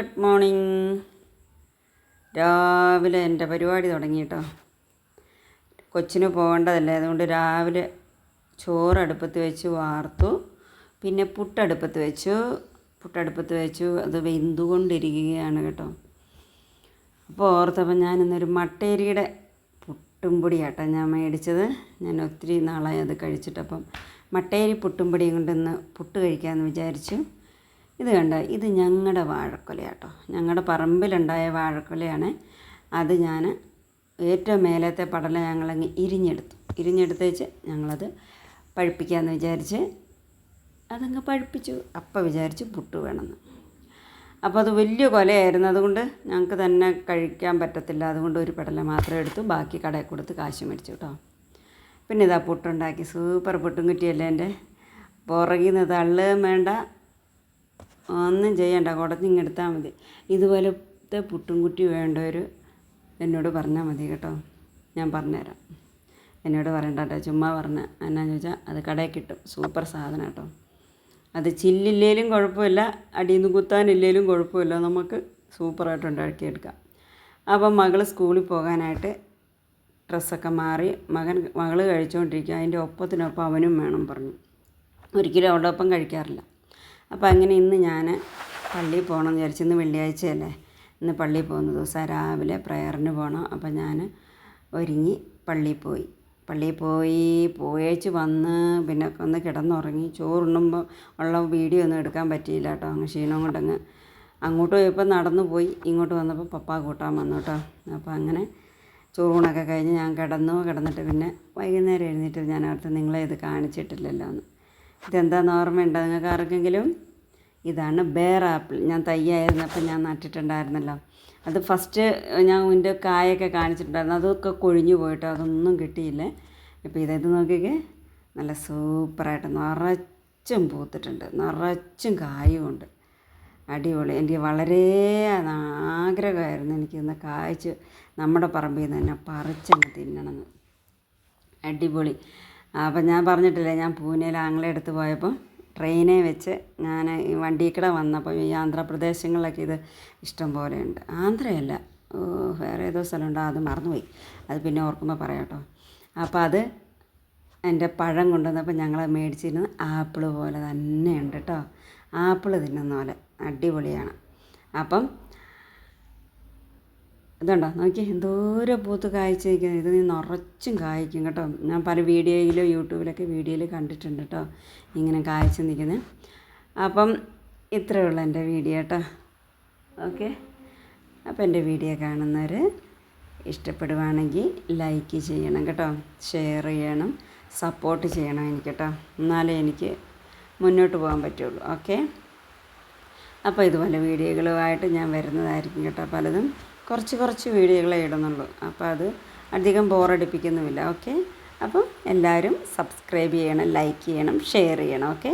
Good morning രാവിലെ എന്റെ പരിപാടി തുടങ്ങി കേട്ടോ. കൊച്ചിന് പോകേണ്ടതല്ലേ? അതുകൊണ്ട് രാവിലെ ചോറ് അടുപ്പത്ത് വെച്ച് വാർത്തു. പിന്നെ പുട്ടടുപ്പത്ത് വെച്ചു. പുട്ടടുപ്പത്ത് വെച്ചു. അത് വെന്തുകൊണ്ടിരിക്കുകയാണ് കേട്ടോ. അപ്പോൾ ഓർത്തപ്പോൾ ഞാനിന്നൊരു മട്ടേരിയുടെ പുട്ടും പൊടിയാട്ടോ ഞാൻ മേടിച്ചത്. ഞാൻ ഒത്തിരി നാളായി അത് കഴിച്ചിട്ടപ്പം മട്ടേരി പുട്ടും പൊടിയും കൊണ്ടിന്ന് പുട്ട് കഴിക്കാമെന്ന് വിചാരിച്ചു. ഇത് കണ്ട? ഇത് ഞങ്ങളുടെ വാഴക്കൊലയാട്ടോ. ഞങ്ങളുടെ പറമ്പിലുണ്ടായ വാഴക്കൊലയാണ്. അത് ഞാൻ ഏറ്റവും മേലത്തെ പടല ഞങ്ങളങ്ങ് ഇരിഞ്ഞെടുത്തു. ഇരിഞ്ഞെടുത്തേച്ച് ഞങ്ങളത് പഴുപ്പിക്കാമെന്ന് വിചാരിച്ച് അതങ്ങ് പഴുപ്പിച്ചു. അപ്പം വിചാരിച്ച് പുട്ട് വേണമെന്ന് അപ്പോൾ അത് വലിയ കൊലയായിരുന്നു. അതുകൊണ്ട് ഞങ്ങൾക്ക് തന്നെ കഴിക്കാൻ പറ്റത്തില്ല. അതുകൊണ്ട് ഒരു പടല മാത്രം എടുത്തു. ബാക്കി കടയിൽ കൊടുത്ത് കാശ് മേടിച്ചു കേട്ടോ പിന്നെ ഇതാ പുട്ടുണ്ടാക്കി. സൂപ്പർ പുട്ടും കുറ്റിയല്ലേ എന്റെ? പുറകിൽ നിന്ന് തള്ളുകയും വേണ്ട. ഒന്നും ചെയ്യണ്ട. കുടഞ്ഞിങ്ങെടുത്താൽ മതി. ഇതുപോലത്തെ പുട്ടും കുറ്റി വേണ്ടവർ എന്നോട് പറഞ്ഞാൽ മതി കേട്ടോ. ഞാൻ പറഞ്ഞുതരാം. എന്നോട് പറയണ്ട കേട്ടോ ചുമ്മാ പറഞ്ഞ എന്നാന്ന് ചോദിച്ചാൽ അത് കടയിൽ കിട്ടും. സൂപ്പർ സാധനം കേട്ടോ. അത് ചില്ലില്ലേലും കുഴപ്പമില്ല അടിയിൽ നിന്ന് കുത്താനില്ലേലും കുഴപ്പമില്ല. നമുക്ക് സൂപ്പറായിട്ട് ഉണ്ടാക്കിയെടുക്കാം. അപ്പം മകൾ സ്കൂളിൽ പോകാനായിട്ട് ഡ്രസ്സൊക്കെ മാറി മകൻ മകൾ കഴിച്ചുകൊണ്ടിരിക്കുക അതിന്റെ ഒപ്പത്തിനൊപ്പം അവനും വേണം പറഞ്ഞു. ഒരിക്കലും അവളുടെ ഒപ്പം കഴിക്കാറില്ല. അപ്പോൾ അങ്ങനെ ഇന്ന് ഞാൻ പള്ളിയിൽ പോകണം എന്ന് വിചാരിച്ചു ഇന്ന് വെള്ളിയാഴ്ചയല്ലേ ഇന്ന് പള്ളിയിൽ പോകുന്ന ദിവസം രാവിലെ പ്രയറിന് പോകണം അപ്പോൾ ഞാൻ ഒരുങ്ങി പള്ളിയിൽ പോയി. പള്ളിയിൽ പോയി പോയേച്ച് വന്ന് പിന്നെ ഒന്ന് കിടന്നുറങ്ങി. ചോറുണ്ണുമ്പോൾ ഉള്ള വീഡിയോ ഒന്നും എടുക്കാൻ പറ്റിയില്ല കേട്ടോ. അങ്ങ് ക്ഷീണം കൊണ്ടങ്ങ് അങ്ങോട്ട് പോയപ്പോൾ നടന്നു പോയി. ഇങ്ങോട്ട് വന്നപ്പോൾ പപ്പാ കൂട്ടാൻ വന്നു കേട്ടോ. അപ്പോൾ അങ്ങനെ ചോറൂണൊക്കെ കഴിഞ്ഞ് ഞാൻ കിടന്നു. കിടന്നിട്ട് പിന്നെ വൈകുന്നേരം എഴുന്നേറ്റ് ഞാൻ അവിടുത്തെ നിങ്ങളെ ഇത് കാണിച്ചിട്ടില്ലല്ലോ എന്ന് ഇതെന്താണെന്ന് ഓർമ്മയുണ്ടോ നിങ്ങൾക്ക് ആർക്കെങ്കിലും? ഇതാണ് ബേർ ആപ്പിൾ ഞാൻ തയ്യായിരുന്നപ്പോൾ ഞാൻ നട്ടിട്ടുണ്ടായിരുന്നല്ലോ. അത് ഫസ്റ്റ് ഞാൻ ഇതിന്റെ കായൊക്കെ കാണിച്ചിട്ടുണ്ടായിരുന്നു. അതൊക്കെ കൊഴിഞ്ഞു പോയിട്ട്? അതൊന്നും കിട്ടിയില്ല. ഇപ്പോൾ ഇതായത് നോക്കിക്കേ? നല്ല സൂപ്പറായിട്ട് നിറച്ചും പൂത്തിട്ടുണ്ട്. നിറച്ചും കായും ഉണ്ട്. അടിപൊളി. എനിക്ക് വളരെ ആഗ്രഹമായിരുന്നു എനിക്കിന്ന് കായ്ച്ച് നമ്മുടെ പറമ്പിൽ നിന്ന് തന്നെ പറിച്ചങ്ങ് തിന്നണമെന്ന്. അടിപൊളി. അപ്പം ഞാൻ പറഞ്ഞിട്ടില്ലേ ഞാൻ പൂനെയിൽ ആങ്ങളെടുത്ത് പോയപ്പോൾ ട്രെയിനെ വെച്ച് ഞാൻ ഈ വണ്ടിയിൽ കൂടെ വന്നപ്പോൾ ഈ ആന്ധ്രാപ്രദേശങ്ങളിലൊക്കെ ഇത് ഇഷ്ടം പോലെയുണ്ട്. ആന്ധ്രയല്ല ഓ വേറെ ഏതോ സ്ഥലമുണ്ട് അത് മറന്നുപോയി. അത് പിന്നെ ഓർക്കുമ്പോൾ പറയാം കേട്ടോ. അപ്പോൾ അത് എന്റെ പഴം കൊണ്ടുവന്നപ്പോൾ ഞങ്ങൾ മേടിച്ചിരുന്നത് ആപ്പിൾ പോലെ തന്നെയുണ്ട് കേട്ടോ. ആപ്പിൾ തിന്നുന്ന പോലെ അടിപൊളിയാണ്. അപ്പം ഇതുണ്ടോ? നോക്കി എന്തോരം പൂത്ത് കായ്ച്ച് നിൽക്കുന്നത് ഇത് നീ നിറച്ചും കായ്ക്കും കേട്ടോ. ഞാൻ പല വീഡിയോയിലും യൂട്യൂബിലൊക്കെ വീഡിയോയിൽ കണ്ടിട്ടുണ്ട് കേട്ടോ ഇങ്ങനെ കായ്ച്ച് നിൽക്കുന്നത് അപ്പം ഇത്രയേ ഉള്ളൂ എന്റെ വീഡിയോ കേട്ടോ. ഓക്കെ. അപ്പോൾ എന്റെ വീഡിയോ കാണുന്നവർ ഇഷ്ടപ്പെടുവാണെങ്കിൽ ലൈക്ക് ചെയ്യണം കേട്ടോ. ഷെയർ ചെയ്യണം. സപ്പോർട്ട് ചെയ്യണം എനിക്ക് കേട്ടോ. എന്നാലേ എനിക്ക് മുന്നോട്ട് പോകാൻ പറ്റുള്ളൂ. ഓക്കെ. അപ്പോൾ ഇതുപോലെ വീഡിയോകളുമായിട്ട് ഞാൻ വരുന്നതായിരിക്കും കേട്ടോ പലതും. കുറച്ച് കുറച്ച് വീഡിയോകളെ ഇടുന്നുള്ളൂ. അപ്പോൾ അത് അധികം ബോറടിപ്പിക്കുന്നുമില്ല. ഓക്കെ? അപ്പം എല്ലാവരും സബ്സ്ക്രൈബ് ചെയ്യണം ലൈക്ക് ചെയ്യണം ഷെയർ ചെയ്യണം. ഓക്കെ?